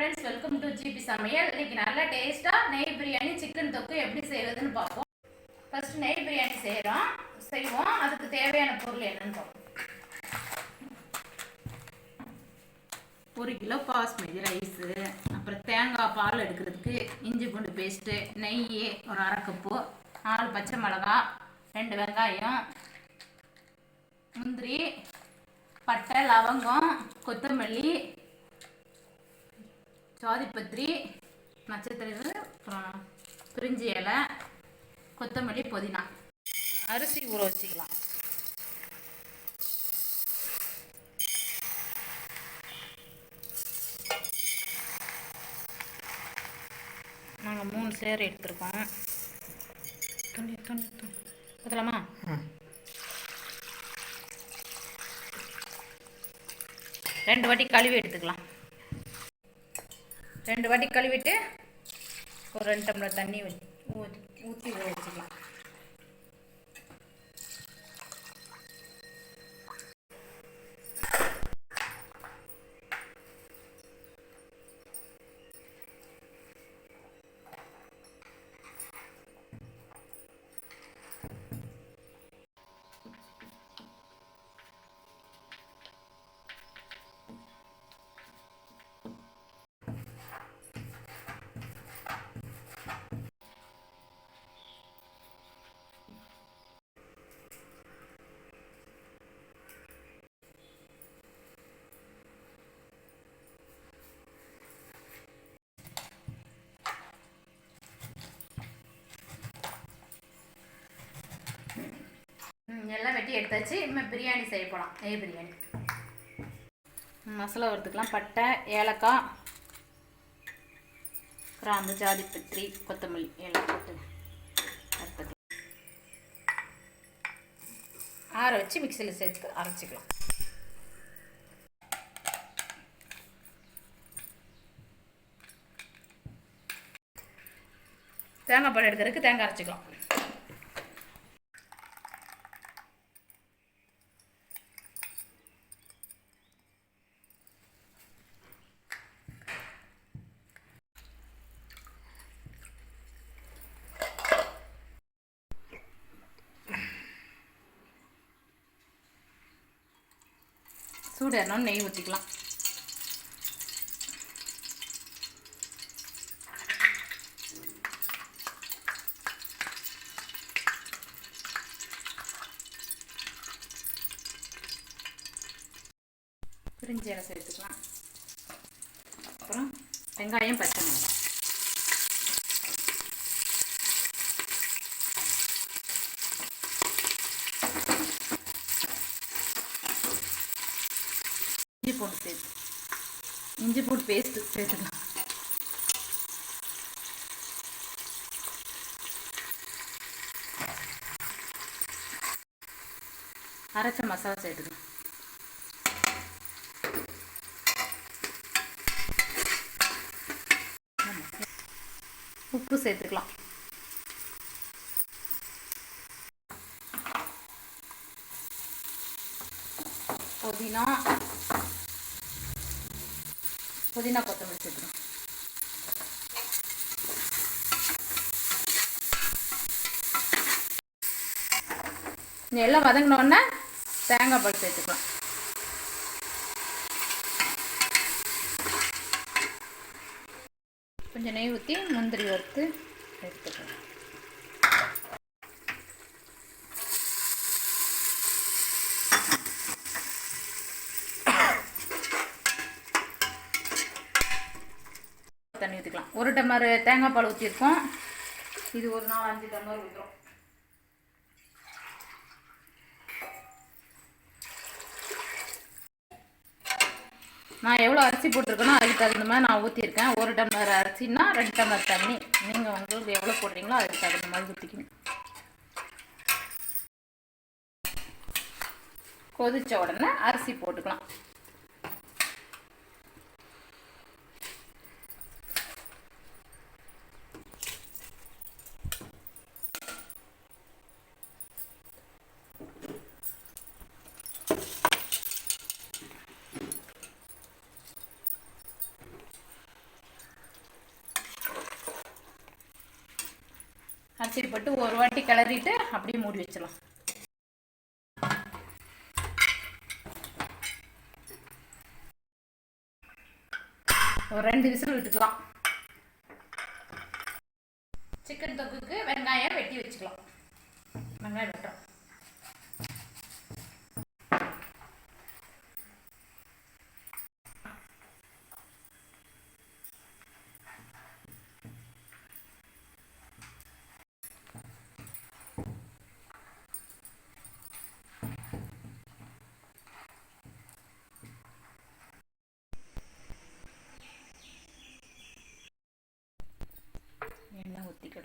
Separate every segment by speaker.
Speaker 1: Friends welcome to GB சமையல். இன்னைக்கு நல்லா டேஸ்ட்டாக நெய் பிரியாணி சிக்கன் தொக்கு எப்படி செய்கிறதுன்னு பார்ப்போம். ஃபர்ஸ்ட் நெய் பிரியாணி செய்கிறோம் செய்வோம். அதுக்கு தேவையான பொருள் என்னன்னு பார்ப்போம். ஒரு கிலோ பாஸ்மதி ரைஸு அப்புறம் தேங்காய் பால் எடுக்கிறதுக்கு இஞ்சி பூண்டு பேஸ்ட்டு நெய் ஒரு அரை கப்பு நாலு பச்சை மிளகா ரெண்டு வெங்காயம் முந்திரி பட்டை லவங்கம் கொத்தமல்லி ஜாதிப்பத்திரி நட்சத்திர அப்புறம் பிரிஞ்சி இலை கொத்தமல்லி புதினா. அரிசி ஊற வச்சுக்கலாம். நாங்கள் மூணு சேர் எடுத்திருக்கோம். துணி துணி துணி. ஊற்றலாமா ரெண்டு வாட்டி கழுவி எடுத்துக்கலாம். ரெண்டு வாட்டி கழுவிட்டு ஒரு ரெண்டு டம்ளர் தண்ணி வச்சு ஊற்றி ஊற்றி வச்சுக்கலாம். எல்லாம் வெட்டி எடுத்தாச்சு. இனிமேல் பிரியாணி செய்ய போகலாம் நெய் பிரியாணி. மசாலா வறுத்துக்கலாம். பட்டை ஏலக்காய் கிராம்பு ஜாதிப்பத்திரி கொத்தமல்லி எல்லாம் போட்டு வறுத்துக்கலாம் ஆற வச்சு மிக்சியில் சேர்த்து அரைச்சிக்கலாம். தேங்காய் பால் எடுக்கிறதுக்கு தேங்காய் அரைச்சிக்கலாம். சூடு ஏறணும்னு நெய் ஊற்றிக்கலாம் பிரிஞ்சு இலை சேர்த்துக்கலாம். அப்புறம் வெங்காயம் பச்சை மிளகாய் இஞ்சி பூண்டு சேர்த்து இஞ்சி பூண்டு பேஸ்ட்டு சேர்த்துக்கலாம் அரைச்ச மசாலா சேர்த்துக்கலாம் உப்பு சேர்த்துக்கலாம். புதினா புதினா கொத்தமல்லி சேர்த்துக்கணும் நீ எல்லாம் வதங்கினோடனே தேங்காய் பால் சேர்த்துக்கலாம். கொஞ்சம் நெய் ஊற்றி முந்திரி வறுத்து எடுத்துக்கலாம் தண்ணி ஊற்றிக்கலாம் ஒரு டம்ளர் தேங்காய் பால் ஊற்றிருக்கோம் இது ஒரு நாலு அஞ்சு டம்ளர் ஊற்றுறோம் நான் எவ்வளோ அரிசி போட்டிருக்கேனோ அதுக்கு தகுந்த மாதிரி நான் ஊற்றிருக்கேன் ஒரு டம்ளர் அரிசின்னா ரெண்டு டம்ளர் தண்ணி. நீங்கள் உங்களுக்கு எவ்வளோ போடுறீங்களோ அதுக்கு தகுந்த மாதிரி ஊற்றிக்கணும் கொதித்த உடனே அரிசி போட்டுக்கலாம். அரிசி போட்டு ஒரு வாட்டி கிளறிட்டு அப்படியே மூடி வச்சிடலாம். ஒரு ரெண்டு விசில் விட்டுக்கலாம். சிக்கன் தொக்குக்கு வெங்காயம் வெட்டி வச்சுக்கலாம். வெங்காயம் வெட்டுறோம்.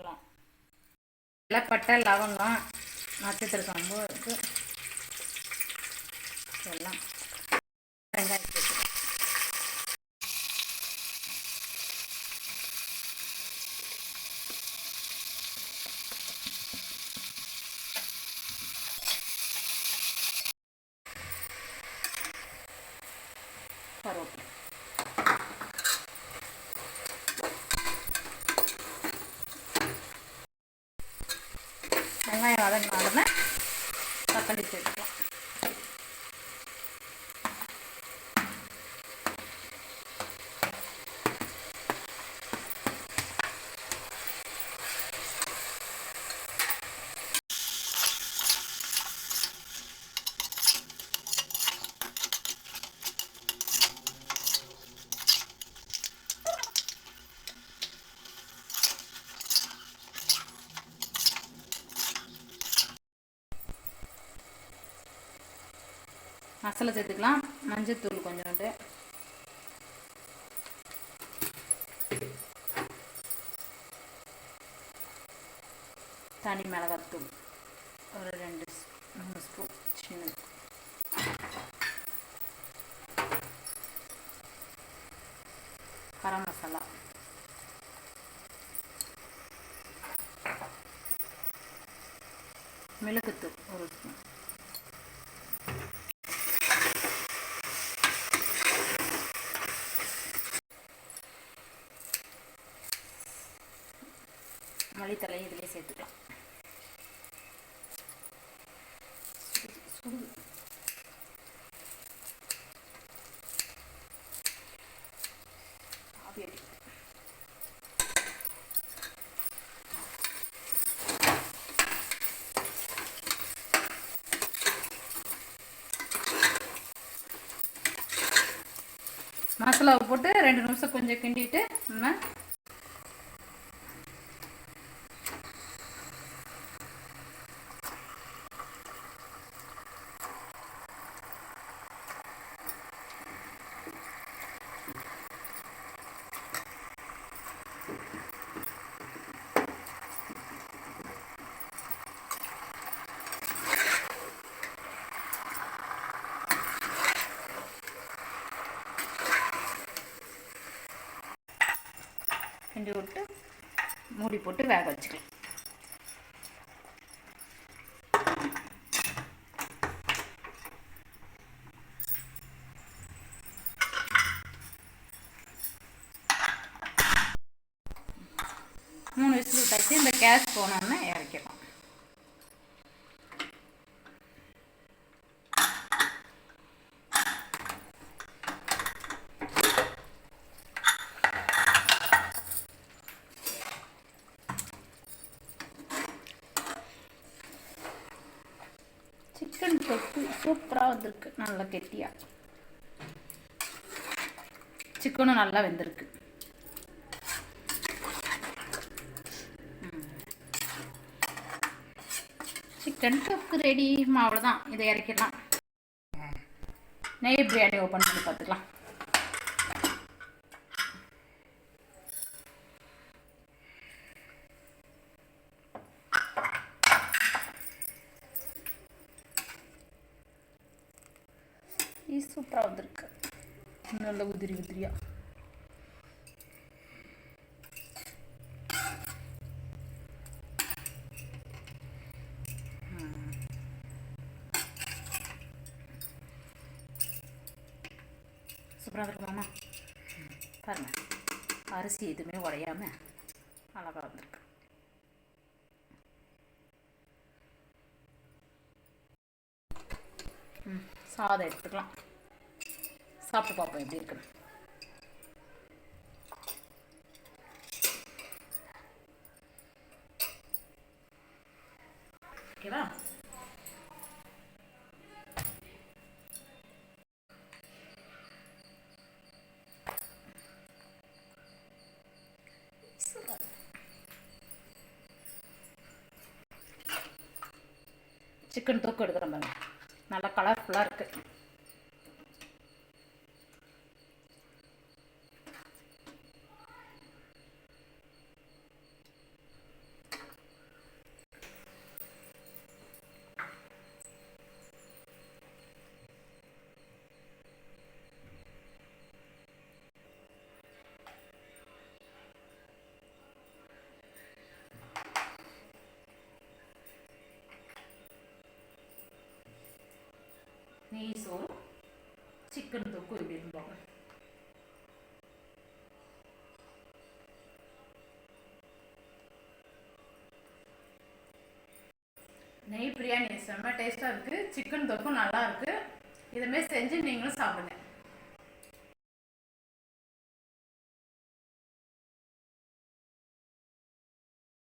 Speaker 1: சேர்த்துக்கலாம் ஊற்றிக்கிடலாம் லவங்கம் நட்சத்திர கம்பு இருக்கு. எல்லாம் வெங்காயம் சேர்த்துக்கலாம். கருவேப்பிலை வெங்காயம் வதங்கினாலுமே தக்காளி சேர்த்துக்கலாம் மசாலா சேர்த்துக்கலாம். மஞ்சத்தூள் கொஞ்சோண்டு. தனி மிளகாத்தூள். ஒரு ரெண்டு மூணு ஸ்பூன் சின்னது கரம் மசாலா. மிளகுத்தூள் ஒரு ஸ்பூன் சேர்த்துக்கலாம் சுடு- ஆவி அடிக்குது. மசாலாவை போட்டு ரெண்டு நிமிஷம் கொஞ்சம் கிண்டிட்டு நம்ம கிண்டி விட்டு மூடி போட்டு வேக வச்சுக்கலாம். மூணு விசில் விட்டாச்சு இந்த கேஸ் போனோன்னே இறக்கிடும் சிக்கன் தொக்கு சூப்பராக வந்திருக்கு. நல்லா கெட்டியாக சிக்கனும் நல்லா வெந்திருக்கு. சிக்கன் தொக்கு ரெடி அவ்வளோதான் இதை இறக்கிடலாம். நெய் பிரியாணி ஓப்பன் பண்ணி பார்த்துக்கலாம். நல்ல உதிரி உதிரியா சூப்பராக இருக்கலாமா பாருங்க அரிசி எதுவுமே உடையாமல் அழகாக வந்திருக்கு சாதம் எடுத்துக்கலாம் சாப்பிட்டு பார்ப்போம் எப்படி இருக்குன்னு. ஓகேவா? சிக்கன் தொக்கு எடுக்கிறோம் பாருங்க. நல்லா கலர்ஃபுல்லாக இருக்குது நெய் சோறு சிக்கன் தொக்கு எப்படி நெய் பிரியாணி செம்ம டேஸ்ட்டாக இருக்குது சிக்கன் தொக்கும் நல்லா இருக்குது இதுமாரி செஞ்சு நீங்களும் சாப்பிடுங்க.